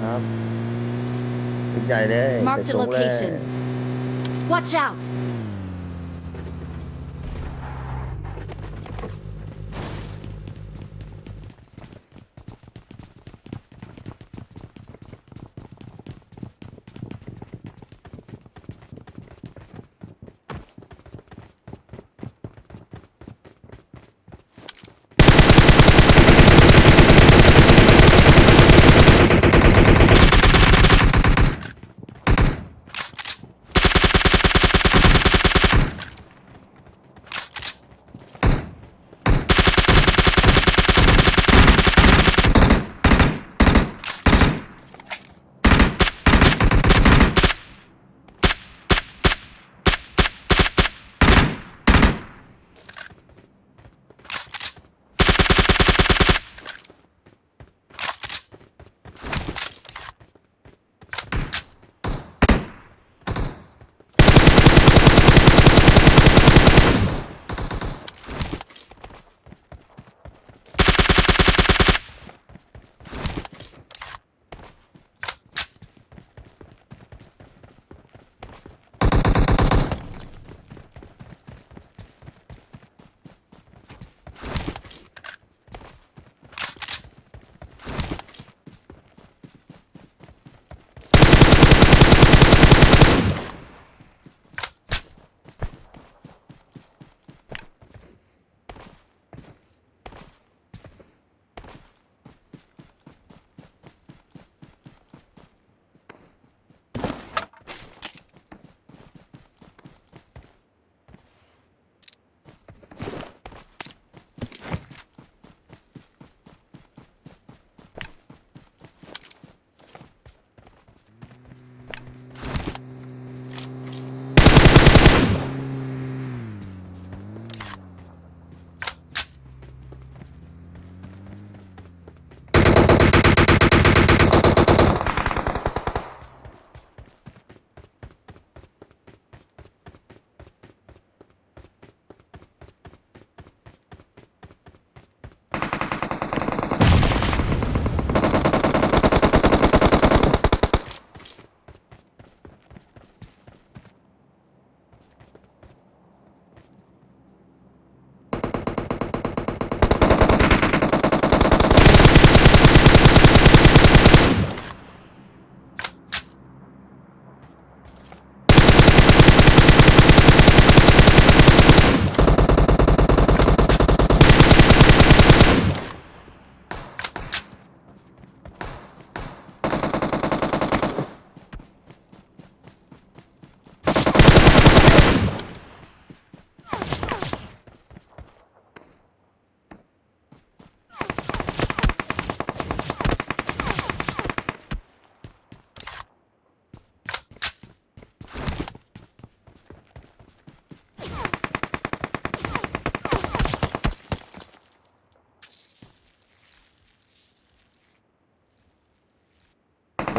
มีครับตึกใหญ่เลย Marked a ตึกสูงเลย location. Watch out!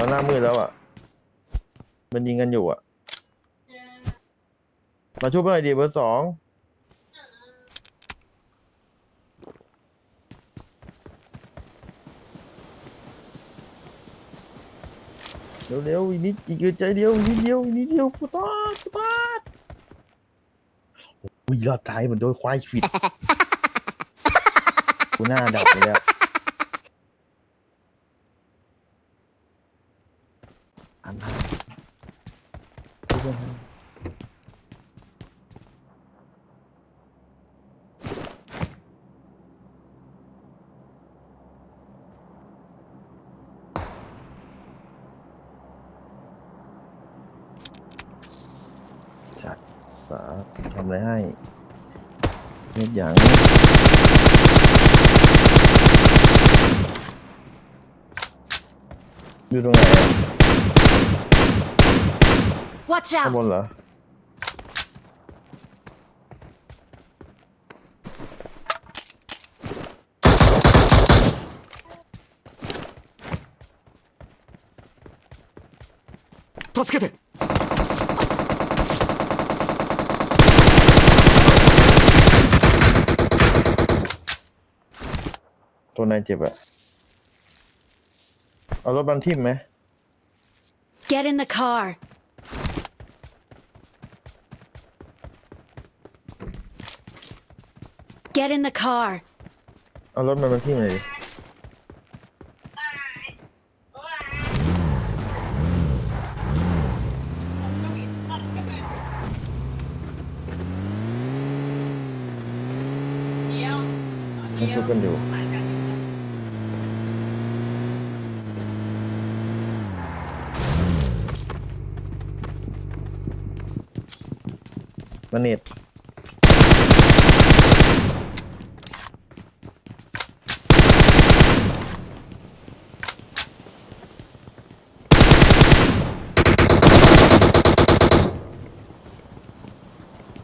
เราหน้ามืดแล้วอะ มันยิงกันอยู่อะ มาช่วยเพื่อนหน่อยดีเบอร์สองเร็วๆอีกนิดอีกใจเดียวอีกนิดเดียวอีกนิดเดียวกูตอดกูตอดอุ้ยรอดตายเหมือนโดนควายขิดกูหน้าดับไปแล้วอันนั้นช่วยเพื่อนให้จัดสาทำอะไรให้เม็ดอย่าง อยู่ตรงไหนอะ Watch ข้างบน out! เหรอ 助けて ตัวนายเจ็บอะเอารถบันทิมไหม Get in the car. Get in the car. เอารถมันบันทิมเลยดิมันชุบกันอยู่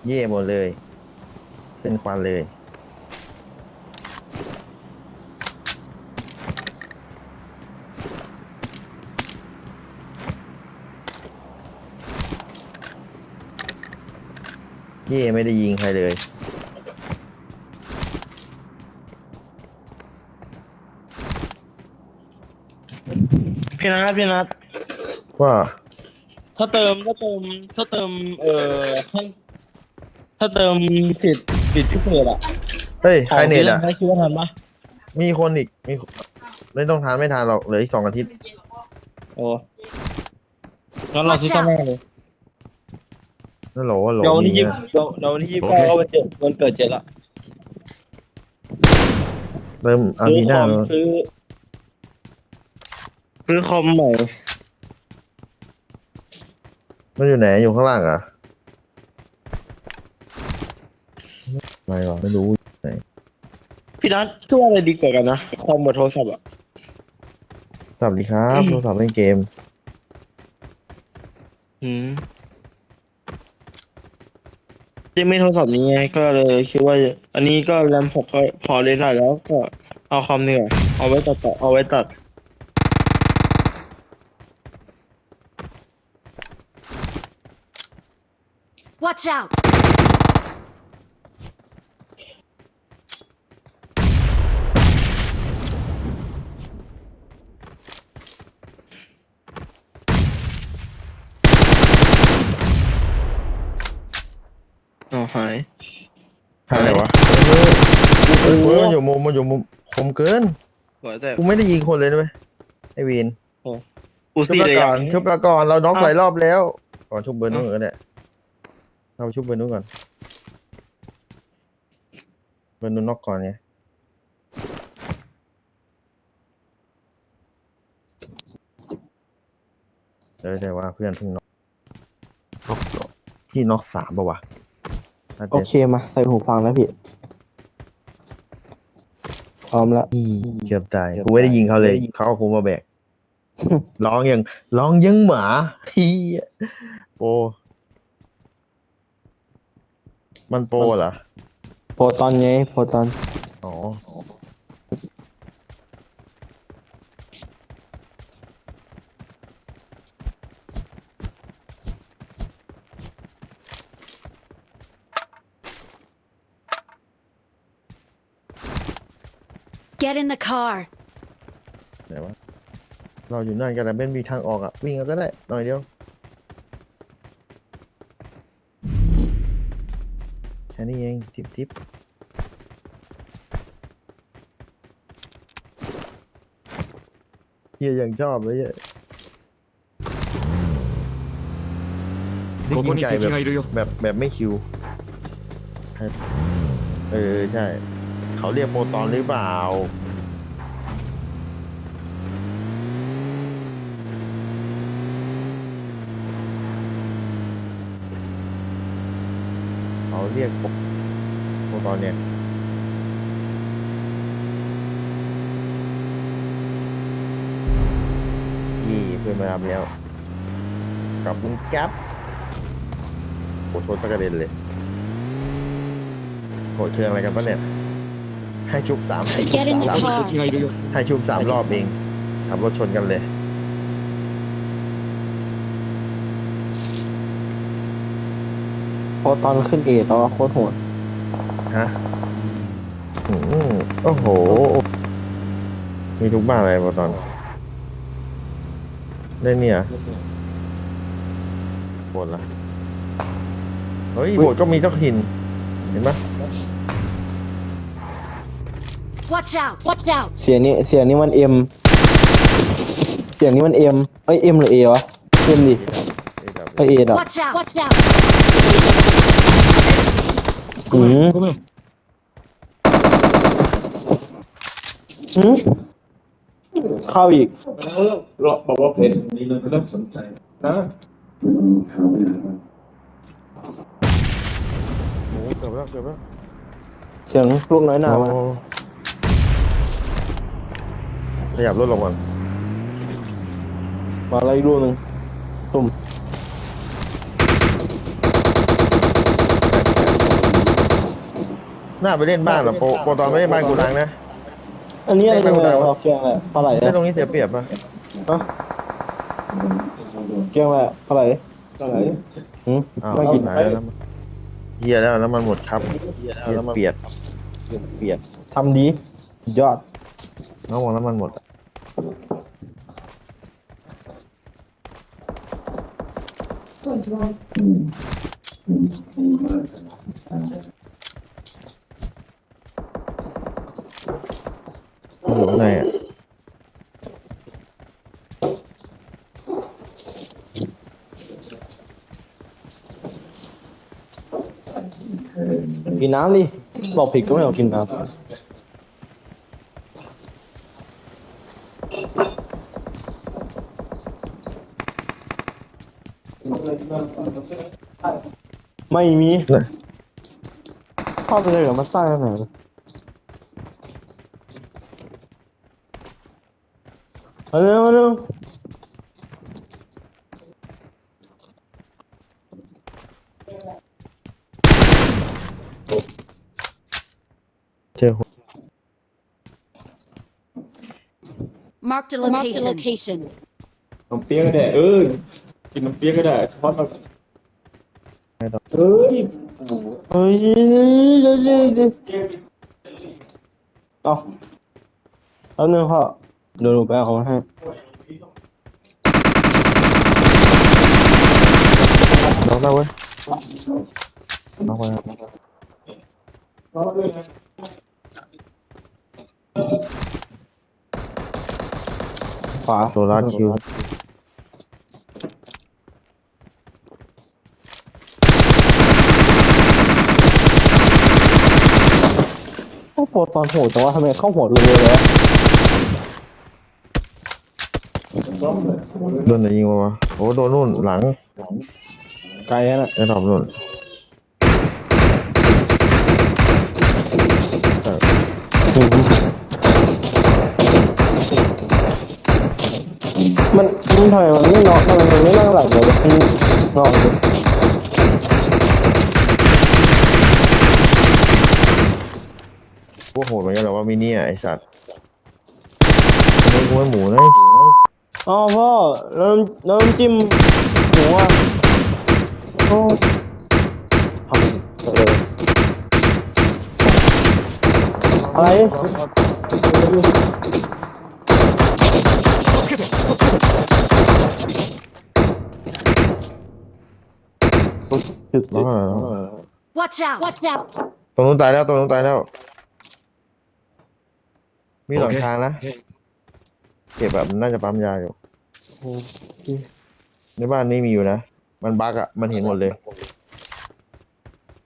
เย่หมดเลยเป็นควันเลยเย่ไม่ได้ยิงใครเลย พี่นัทพี่นัทว่าถ้าเติมถ้าเติมถ้าเติมเอ่อให้ ถ้าเติมสิทธิ์สิทธิ์พิเศษอะเฮ้ยขอใครงเน็ซื้ตออะให้คิดว่าทันปะมีคนอีกมีคนไม่ต้องทานไม่ทานหรอกเหลืออีกสองอาทิตย์โอ้งั้นเราซื้อตั้งหน้าเลยนั่นโหลโหลเดี๋ยววันที่มียี่นะเดี๋ยวเดี๋ยววันที่ยี่สิบเก้าก็วันเกิดวันเกิดเจ็ดละเริ่มอาซื้อทีหคน้าอมแล้วซื้อซื้อคอมใหม่มันอยู่ไหนอยู่ข้างล่างเหรอะ ไม่หรอไม่รู้พี่นัทคิดว่าอะไรดีกว่ากันนะคอมกับโทรศัพท์อะสวัสดีครับโทรศัพท์เล่นเกม อืมยังไม่โทรศัพท์นี้ไงก็เลยคิดว่า อันนี้ก็แรมหกก็พอเล่นได้แล้วก็เอาคอมดีกว่าเอาไว้ตัดต่อเอาไว้ตัด Watch out. อ๋อหาย อะไรวะเฮ้ยเฮ้ยมันอยู่มุมมันอยู่มุมคม เกินหัวแต่กูไม่ได้ยิงคนเลยนะเว้ยไอวีนอูชุบซี่ละเลยก่ยัอนงชุบละก่อนเราน็อกอ้าวหลายรอบแล้วก่อนชุบเบอร์นู้นก็ได้เราชุบเบอร์นู้นก่อนเบอร์นู้นน็อกก่อนไงเออแต่ว่าเพื่อนเพิ่งน็อกน็อกสองพี่น็อกสามป่าวะน่าจะ โอเคมาใส่หูฟังแล้วพี่ พร้อมแล้วอีเกือบตายกูไม่ได้ยิงเขาเลยเขาเอากูมาแบกร้องยังร้องยังหมาเฮียโปมันโปเหรอโปรตอนไงโปรตอนอ๋อ Get in the car. ไหนวะ เราอยู่นั่นกันแต่เป็นมีทางออกอ่ะ วิ่งเอาก็ได้ หน่อยเดียว แค่นี้เอง ทิปทิปเฮียยังชอบเลยเหี้ยนี่ こ กิ こ น に ไก่ 敵 แบบ がいるよ แบบแบบไม่คิวให้เออ ใช่ เขาเรียกโปรตอนหรือเปล่า เขาเรียกโปรตอนเนี่ยนี่เพื่อนมารับแล้วกลับคุณแก๊ปโหชนตะกระเด็นเลยโหเชิงอะไรกันปะเนี่ย ให้ชุบสามสามให้ชุบสามรอบเองขับรถชนกันเลย พอตอนขึ้นเอตอโคตรโหดฮะอืมโอ้โห มีทุกบ้านอะไรบอตอนได้เนี่ยบทละเฮ้ยบทก็มีเจ้าถิ่นเห็นไหม Watch out! Watch out! เสียงนี้เสียงนี้มันเอ็มเสียงนี้มันเอ็มเอ้ยเอ็มหรือเอวะเอ็มดิเอ้ยเอดอะ Watch out! Watch out! อืมกอืมเข้าอีกรอบอกว่าเพจนี้เราเริ่มสนใจนะโอ้เกือบแล้วเกือบแล้วเสียงลูกน้อยหนามา ขยับรถลงก่อน มาอะไรอีกลูกหนึ่งตุ่มหน้าไปเล่นบ้านเหรอโปโปตอนไม่ได้บ้านกูดังนะ อันนี้อะไรไม่เป็นไรเนี่ยเอาเกียงแหละปลาไหลเล่นอะตรงนี้เสียเปรียบปะฮะเกียงแหละปลาไหลอะไรอืมอ้าวไม่กินหายแล้วน้ำมันเฮียแล้วน้ำมันหมดครับเฮียเปียดเปียดทำดียอดน้องบอกน้ำมันหมดอะ อยู่ข้างในอะกินน้ำดิบอกผิดก็ไม่เอากินน้ำ ไม่มีน่ะเข้าไปเลยเหรอมันใต้ขนาดนั้นมาเร็วมาเร็วเจอคน Marked a location. น้ำเปี๊ยกก็ได้เออกินน้ำเปี๊ยกก็ได้เฉพาะเราไม่ต้อง เอ้ยเฮ้ยเอาเอาหนึ่งพ่อเดี๋ยวหนูไปเอาของให้น้องได้เว้ยน้องไปนะเอาเลยนะขวาโซลาร์คิว เข้า โฟตอนโหดแต่ว่าทำไมเข้าโหดเลยเลยวะโดนไหนยิงมาวะโอ้โดนนู่นหลังไกลอะน่ะไอ้ดอมนู่นมันมันทำไมมันไม่นอนทำไมมันไม่นั่งหลับเลยมันนอนเลย พวกโหดเหมือนกันหรอว่ามิเนี่ยไอสัตว์อันนี้กูให้หมูนะอ๋อพ่อแล้วแล้วน้จิ้มหมูอะโอ้ทำเลยอะไร Watch out! Watch out! ตรงนู้นตายแล้วตรงนู้นตายแล้ว มีหลังคานะ เก็บแบบน่าจะปั๊มยาอยู่ในบ้านนี้มีอยู่นะ มันบั๊กอะมันเห็นหมดเลย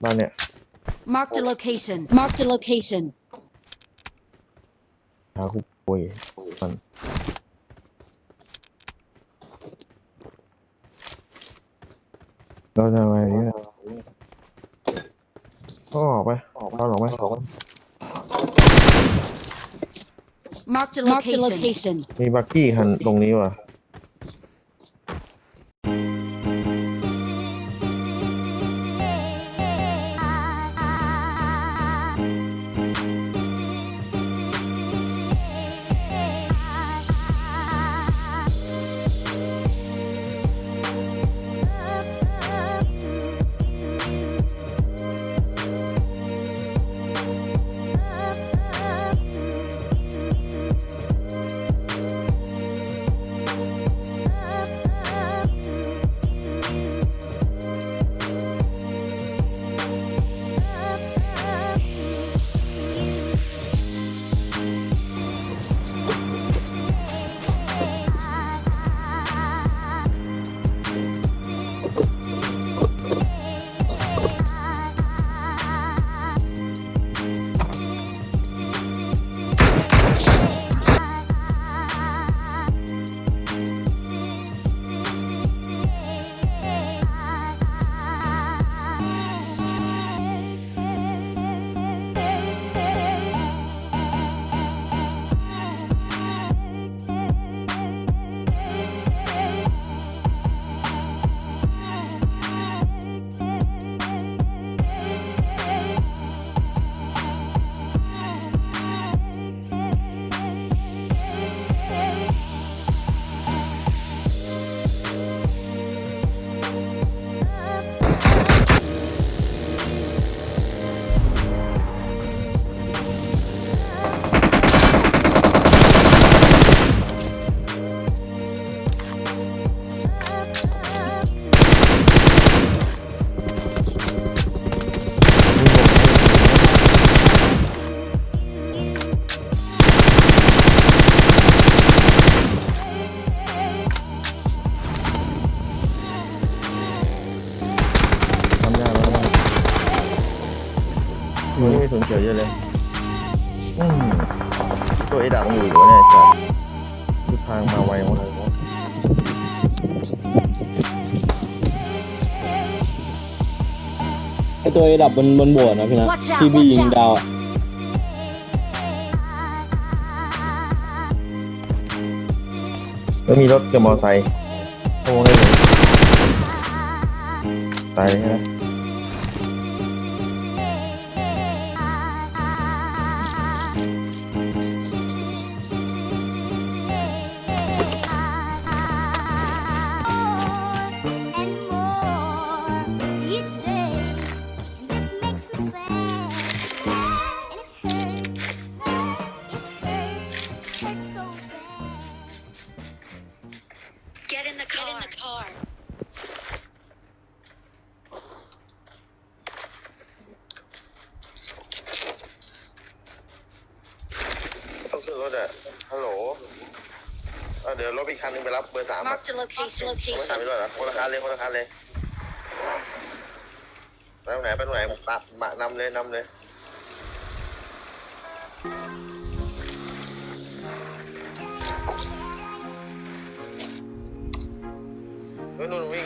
บ้านเนี้ย Marked a location. Marked a location. หาคุกป่วยมันเราจะทำไงเนี่ยก็ออกไปออกไปออกไปออกไป Marked a location. มีบักกี้คันตรงนี้ว่ะ สูงเขียวเยอะเลยอืมตัวไอ้ดับมันอยู่อยู่วะเนี่ยไอ้สัตว์ทิศทางมาไวหมดเลยวะไอตัวไอ้ดับบนบนโบสถ์นะพี่นะ Watch out, ที่พี่ watch ยิง out ดาวอะแล้วมีรถกับมอไซค์โอ้ยเลยตายใช่ Marked a location. โอ้ยสามไปด้วยเหรอคนละคันเลยคนละคันเลยไปตรงไหนไปตรงไหนตัดมานำเลยนำเลยเฮ้ยนู่นวิ่ง